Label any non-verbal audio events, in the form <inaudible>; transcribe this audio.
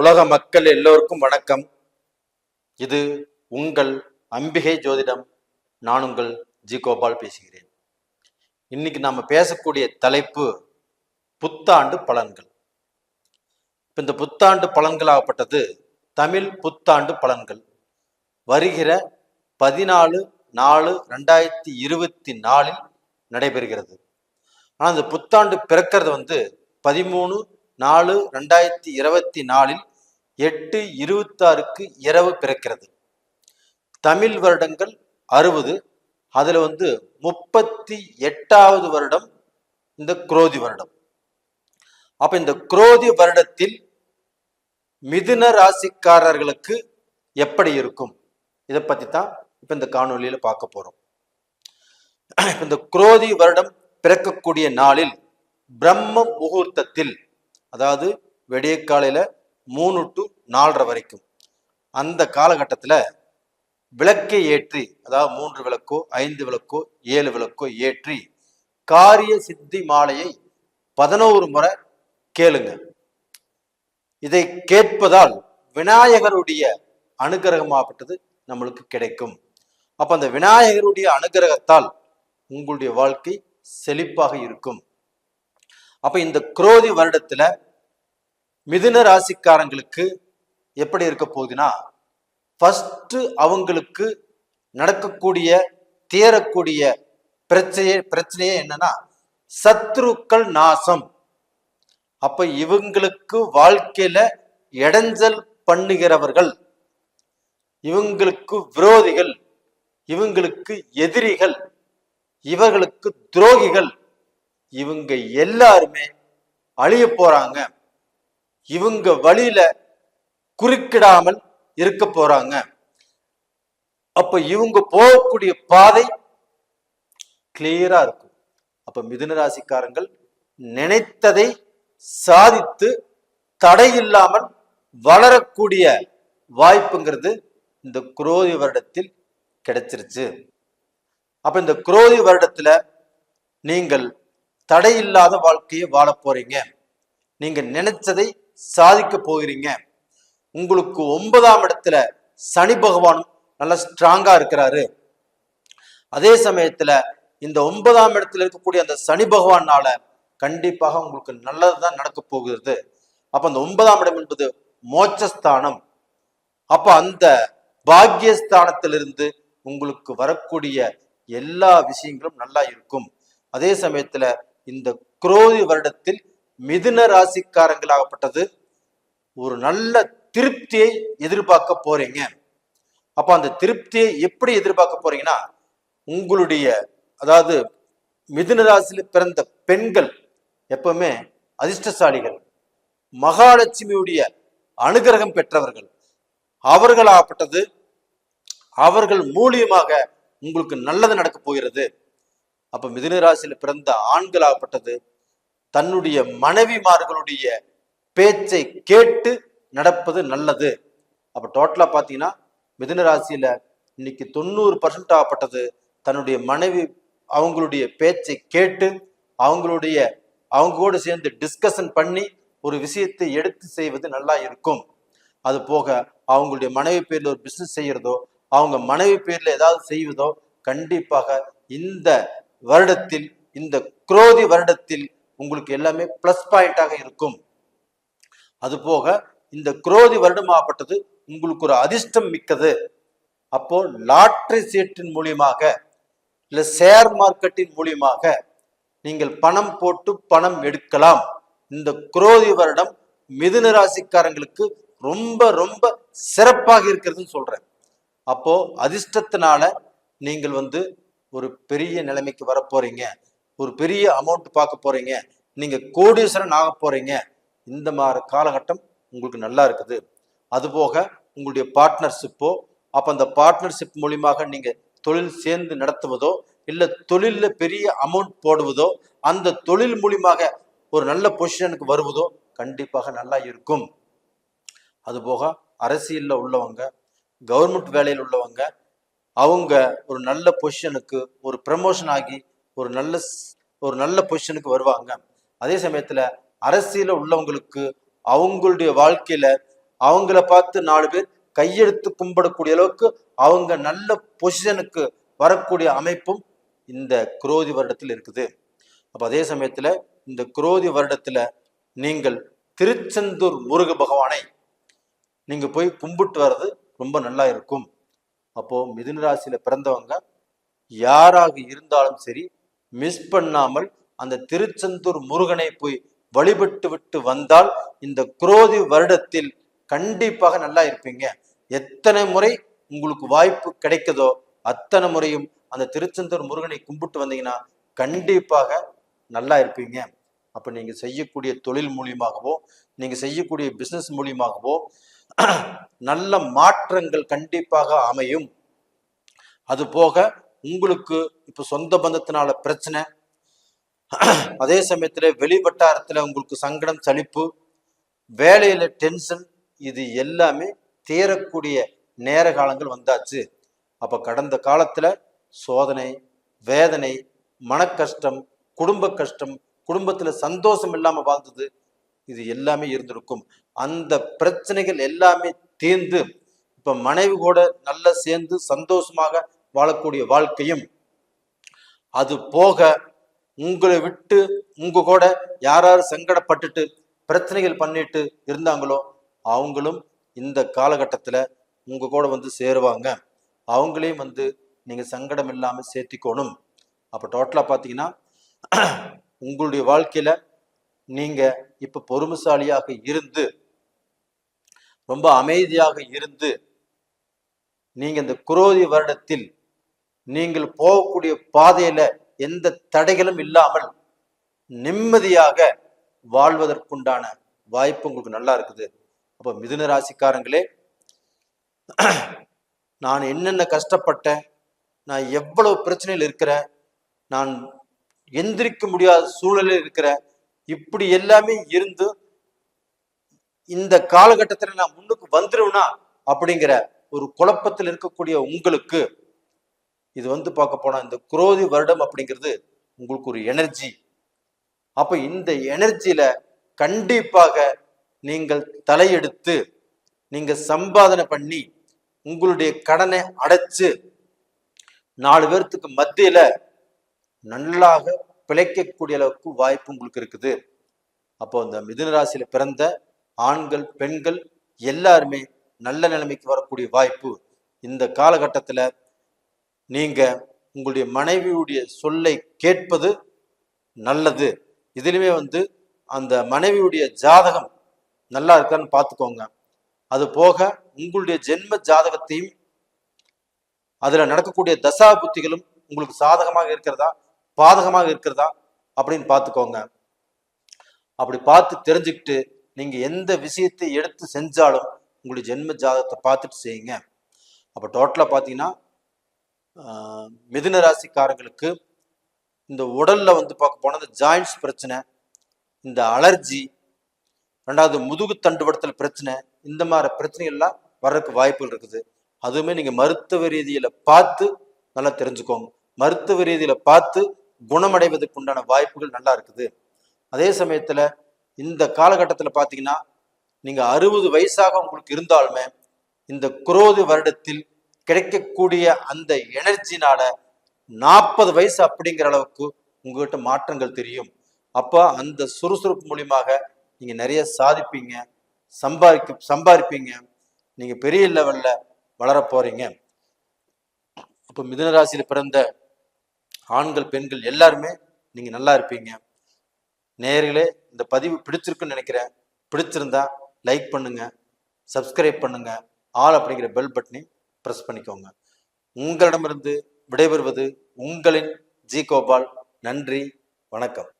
உலக மக்கள் எல்லோருக்கும் வணக்கம். இது உங்கள் அம்பிகை ஜோதிடம். நான் உங்கள் ஜி கோபால் பேசுகிறேன். இன்னைக்கு நாம பேசக்கூடிய தலைப்பு புத்தாண்டு பலன்கள். இப்போ இந்த புத்தாண்டு பலன்களாகப்பட்டது தமிழ் புத்தாண்டு பலன்கள். வருகிற பதினாலு நாலு ரெண்டாயிரத்தி இருபத்தி நாலில் நடைபெறுகிறது. ஆனால் இந்த புத்தாண்டு பிறக்கிறது வந்து பதிமூணு நாலு ரெண்டாயிரத்தி இருபத்தி நாலில் எட்டு இருபத்தாறுக்கு இரவு பிறக்கிறது. தமிழ் வருடங்கள் அறுபது அதில் வந்து முப்பத்தி எட்டாவது வருடம் இந்த குரோதி வருடம். அப்ப இந்த குரோதி வருடத்தில் மிதுன ராசிக்காரர்களுக்கு எப்படி இருக்கும்? இதை பத்தி தான் இப்ப இந்த காணொலியில பார்க்க போறோம். இந்த குரோதி வருடம் பிறக்கக்கூடிய நாளில் பிரம்ம முகூர்த்தத்தில் அதாவது விடிய காலையில மூணு டு நாலரை வரைக்கும். அந்த காலகட்டத்தில் விளக்கை ஏற்றி அதாவது மூன்று விளக்கோ ஐந்து விளக்கோ ஏழு விளக்கோ ஏற்றி காரிய சித்தி மாலையை பதினோரு முறை கேளுங்க. இதை கேட்பதால் விநாயகருடைய அனுகிரகமாகப்பட்டது நம்மளுக்கு கிடைக்கும். அப்ப அந்த விநாயகருடைய அனுகிரகத்தால் உங்களுடைய வாழ்க்கை செழிப்பாக இருக்கும். அப்ப இந்த குரோதி வருடத்துல மிதுன ராசிக்காரங்களுக்கு எப்படி இருக்க போகுதுன்னா ஃபஸ்ட்டு அவங்களுக்கு நடக்கக்கூடிய தேரக்கூடிய பிரச்சனையே பிரச்சனையே என்னன்னா சத்ருக்கள் நாசம். அப்ப இவங்களுக்கு வாழ்க்கையில இடைஞ்சல் பண்ணுகிறவர்கள் இவங்களுக்கு விரோதிகள் இவங்களுக்கு எதிரிகள் இவர்களுக்கு துரோகிகள் இவங்க எல்லாருமே அழிய போறாங்க. இவங்க வழியில குறுக்கிடாமல் இருக்க போறாங்க. அப்ப இவங்க போகக்கூடிய பாதை கிளியரா இருக்கும். அப்ப மிதுன ராசிக்காரங்கள் நினைத்ததை சாதித்து தடை இல்லாமல் வளரக்கூடிய வாய்ப்புங்கிறது இந்த குரோதி வருடத்தில் கிடைச்சிருச்சு. அப்ப இந்த குரோதி வருடத்துல நீங்கள் தடை இல்லாத வாழ்க்கையை வாழ போறீங்க. நீங்க நினைச்சதை சாதிக்க போகிறீங்க. உங்களுக்கு ஒன்பதாம் இடத்துல சனி பகவான் நல்லா ஸ்ட்ராங்கா இருக்கிறாரு. அதே சமயத்துல இந்த ஒன்பதாம் இடத்துல இருக்கக்கூடிய அந்த சனி பகவானால கண்டிப்பாக உங்களுக்கு நல்லதுதான் நடக்க போகிறது. அப்ப அந்த ஒன்பதாம் இடம் என்பது மோட்சஸ்தானம். அப்ப அந்த பாக்கியஸ்தானத்திலிருந்து உங்களுக்கு வரக்கூடிய எல்லா விஷயங்களும் நல்லா இருக்கும். அதே சமயத்துல இந்த குரோதி வருடத்தில் மிதுன ராசிக்காரங்களாகப்பட்டது. ஒரு நல்ல திருப்தியை எதிர்பார்க்க போறீங்க. அப்போ அந்த திருப்தியை எப்படி எதிர்பார்க்க போறீங்கன்னா உங்களுடைய அதாவது மிதுனராசியில பிறந்த பெண்கள் எப்பவுமே அதிர்ஷ்டசாலிகள் மகாலட்சுமியுடைய அனுகிரகம் பெற்றவர்கள். அவர்களாகப்பட்டது அவர்கள் மூலியமாக உங்களுக்கு நல்லது நடக்க போகிறது. அப்ப மிதுன ராசியில பிறந்த ஆண்களாகப்பட்டது தன்னுடைய மனைவிமார்களுடைய பேச்சை கேட்டு நடப்பது நல்லது. அப்ப டோட்டலா பாத்தீங்கன்னா மிதுன ராசியில இன்னைக்கு தொண்ணூறு பர்சன்ட் ஆகப்பட்டது. தன்னுடைய மனைவி அவங்களுடைய பேச்சை கேட்டு அவங்களுடைய அவங்க கூட சேர்ந்து டிஸ்கஷன் பண்ணி ஒரு விஷயத்தை எடுத்து செய்வது நல்லா இருக்கும். அது போக அவங்களுடைய மனைவி பேர்ல ஒரு பிசினஸ் செய்கிறதோ அவங்க மனைவி பேர்ல ஏதாவது செய்வதோ கண்டிப்பாக இந்த வருடத்தில் இந்த குரோதி வருடத்தில் உங்களுக்கு எல்லாமே ப்ளஸ் பாயிண்டாக இருக்கும். அது போக இந்த குரோதி வருடமாகப்பட்டது உங்களுக்கு ஒரு அதிர்ஷ்டம் மிக்கது. அப்போ லாட்ரி சீட்டின் மூலியமாக இல்லை ஷேர் மார்க்கெட்டின் மூலியமாக நீங்கள் பணம் போட்டு பணம் எடுக்கலாம். இந்த குரோதி வருடம் மிதுன ராசிக்காரங்களுக்கு ரொம்ப ரொம்ப சிறப்பாக இருக்கிறதுன்னு சொல்றேன். அப்போ அதிர்ஷ்டத்தினால நீங்கள் வந்து ஒரு பெரிய நிலைமைக்கு வர போறீங்க. ஒரு பெரிய அமௌண்ட் பார்க்க போறீங்க. நீங்க கோடீஸ்வரன் ஆக போறீங்க. இந்த மாதிரி காலகட்டம் உங்களுக்கு நல்லா இருக்குது. அதுபோக உங்களுடைய பார்ட்னர்ஷிப்போ அப்போ அந்த பார்ட்னர்ஷிப் மூலியமாக நீங்கள் தொழில் சேர்ந்து நடத்துவதோ இல்லை தொழிலில் பெரிய அமௌண்ட் போடுவதோ அந்த தொழில் மூலியமாக ஒரு நல்ல பொசிஷனுக்கு வருவதோ கண்டிப்பாக நல்லா இருக்கும். அதுபோக அரசியலில் உள்ளவங்க கவர்மெண்ட் வேலையில் உள்ளவங்க அவங்க ஒரு நல்ல பொசிஷனுக்கு ஒரு ப்ரமோஷன் ஆகி ஒரு நல்ல ஒரு நல்ல பொசிஷனுக்கு வருவாங்க. அதே சமயத்தில் அரசியலில் உள்ளவங்களுக்கு அவங்களுடைய வாழ்க்கையில அவங்கள பார்த்து நாலு பேர் கையெழுத்து கும்பிடக்கூடிய அளவுக்கு அவங்க நல்ல பொசிஷனுக்கு வரக்கூடிய அமைப்பும் இந்த குரோதி வருடத்தில் இருக்குது. அப்ப அதே சமயத்துல இந்த குரோதி வருடத்துல நீங்கள் திருச்செந்தூர் முருக பகவானை நீங்க போய் கும்பிட்டு வர்றது ரொம்ப நல்லா இருக்கும். அப்போ மிதுனராசியில பிறந்தவங்க யாராக இருந்தாலும் சரி மிஸ் பண்ணாமல் அந்த திருச்செந்தூர் முருகனை போய் வழிபட்டு விட்டு வந்தால் இந்த குரோதி வருடத்தில் கண்டிப்பாக நல்லா இருப்பீங்க. எத்தனை முறை உங்களுக்கு வாய்ப்பு கிடைக்குதோ அத்தனை முறையும் அந்த திருச்செந்தூர் முருகனை கும்பிட்டு வந்தீங்கன்னா கண்டிப்பாக நல்லா இருப்பீங்க. அப்ப நீங்க செய்யக்கூடிய தொழில் மூலியமாகவோ நீங்க செய்யக்கூடிய பிசினஸ் மூலியமாகவோ நல்ல மாற்றங்கள் கண்டிப்பாக அமையும். அது போக உங்களுக்கு இப்ப சொந்த பந்தத்தினால பிரச்சனை அதே சமயத்தில் வெளிவட்டாரத்தில் உங்களுக்கு சங்கடம் சலிப்பு வேலையில் டென்ஷன் இது எல்லாமே தேரக்கூடிய நேர காலங்கள் வந்தாச்சு. அப்போ கடந்த காலத்தில் சோதனை வேதனை மனக்கஷ்டம் குடும்ப கஷ்டம் குடும்பத்தில் சந்தோஷம் இல்லாமல் வாழ்ந்தது இது எல்லாமே இருந்திருக்கும். அந்த பிரச்சனைகள் எல்லாமே தீர்ந்து இப்போ மனைவி கூட நல்லா சேர்ந்து சந்தோஷமாக வாழக்கூடிய வாழ்க்கையும் அது போக உங்களை விட்டு உங்க கூட யாராரு சங்கடப்பட்டுட்டு பிரச்சனைகள் பண்ணிட்டு இருந்தாங்களோ அவங்களும் இந்த காலகட்டத்துல உங்க கூட வந்து சேருவாங்க. அவங்களையும் வந்து நீங்க சங்கடம் இல்லாம சேர்த்திக்கணும். அப்ப டோட்டலா பார்த்தீங்கன்னா <clears throat> உங்களுடைய வாழ்க்கையில நீங்க இப்போ பொறுமைசாலியாக இருந்து ரொம்ப அமைதியாக இருந்து நீங்கள் இந்த குரோதி வருடத்தில் நீங்கள் போகக்கூடிய பாதையில எந்த தடைகளும் இல்லாமல் நிம்மதியாக வாழ்வதற்குண்டான வாய்ப்பு உங்களுக்கு நல்லா இருக்குது. அப்போ மிதுன ராசிக்காரங்களே நான் என்னென்ன கஷ்டப்பட்டேன் நான் எவ்வளவு பிரச்சனையில் இருக்கிறேன் நான் எந்திரிக்க முடியாத சூழலில் இருக்கிறேன் இப்படி எல்லாமே இருந்து இந்த காலகட்டத்தில் நான் முன்னுக்கு வந்துருவேனா அப்படிங்கிற ஒரு குழப்பத்தில் இருக்கக்கூடிய உங்களுக்கு இது வந்து பார்க்க போனா இந்த குரோதி வருடம் அப்படிங்கிறது உங்களுக்கு ஒரு எனர்ஜி அப்ப இந்த எனர்ஜியில கண்டிப்பாக நீங்கள் தலையெடுத்து நீங்க சம்பாதனை பண்ணி உங்களுடைய கடனை அடைச்சு நாலு பேர்த்துக்கு மத்தியில நல்லாக பிழைக்கக்கூடிய அளவுக்கு வாய்ப்பு உங்களுக்கு இருக்குது. அப்போ இந்த மிதுன ராசியில பிறந்த ஆண்கள் பெண்கள் எல்லாருமே நல்ல நிலைமைக்கு வரக்கூடிய வாய்ப்பு. இந்த காலகட்டத்தில் நீங்கள் உங்களுடைய மனைவியுடைய சொல்லை கேட்பது நல்லது. இதுலையுமே வந்து அந்த மனைவியுடைய ஜாதகம் நல்லா இருக்கான்னு பார்த்துக்கோங்க. அது போக உங்களுடைய ஜென்ம ஜாதகத்தையும் அதில் நடக்கக்கூடிய தசா புத்திகளும் உங்களுக்கு சாதகமாக இருக்கிறதா பாதகமாக இருக்கிறதா அப்படின்னு பார்த்துக்கோங்க. அப்படி பார்த்து தெரிஞ்சுக்கிட்டு நீங்கள் எந்த விஷயத்தை எடுத்து செஞ்சாலும் உங்களுடைய ஜென்ம ஜாதகத்தை பார்த்துட்டு செய்யுங்க. அப்போ டோட்டலாக பார்த்தீங்கன்னா மிதுன ராசிக்காரங்களுக்கு இந்த உடலில் வந்து பார்க்க போனால் இந்த ஜாயின்ஸ் பிரச்சனை இந்த அலர்ஜி ரெண்டாவது முதுகு தண்டுபடுத்தல் பிரச்சனை இந்த மாதிரி பிரச்சனைகள்லாம் வர்றதுக்கு வாய்ப்புகள் இருக்குது. அதுவுமே நீங்கள் மருத்துவ ரீதியில் பார்த்து நல்லா தெரிஞ்சுக்கோங்க. மருத்துவ ரீதியில் பார்த்து குணமடைவதற்கு உண்டான வாய்ப்புகள் நல்லா இருக்குது. அதே சமயத்தில் இந்த காலகட்டத்தில் பார்த்தீங்கன்னா நீங்கள் அறுபது வயசாக உங்களுக்கு இருந்தாலுமே இந்த குரோதி வருடத்தில் கிடைக்கக்கூடிய அந்த எனர்ஜினால நாற்பது வயசு அப்படிங்கிற அளவுக்கு உங்ககிட்ட மாற்றங்கள் தெரியும். அப்போ அந்த சுறுசுறுப்பு மூலியமாக நீங்கள் நிறைய சாதிப்பீங்க சம்பாதிக்க சம்பாதிப்பீங்க. நீங்கள் பெரிய லெவலில் வளர போகிறீங்க அப்போ மிதுனராசியில் பிறந்த ஆண்கள் பெண்கள் எல்லாருமே நீங்கள் நல்லா இருப்பீங்க. நேயர்களே இந்த பதிவு பிடிச்சிருக்குன்னு நினைக்கிறேன். பிடிச்சிருந்தா லைக் பண்ணுங்கள் சப்ஸ்கிரைப் பண்ணுங்கள் ஆல் அப்படிங்கிற பெல் பட்டனை ப்ரெஸ் பண்ணிக்கோங்க. உங்களிடமிருந்து விடைபெறுவது உங்களின் ஜி கோபால் நன்றி வணக்கம்.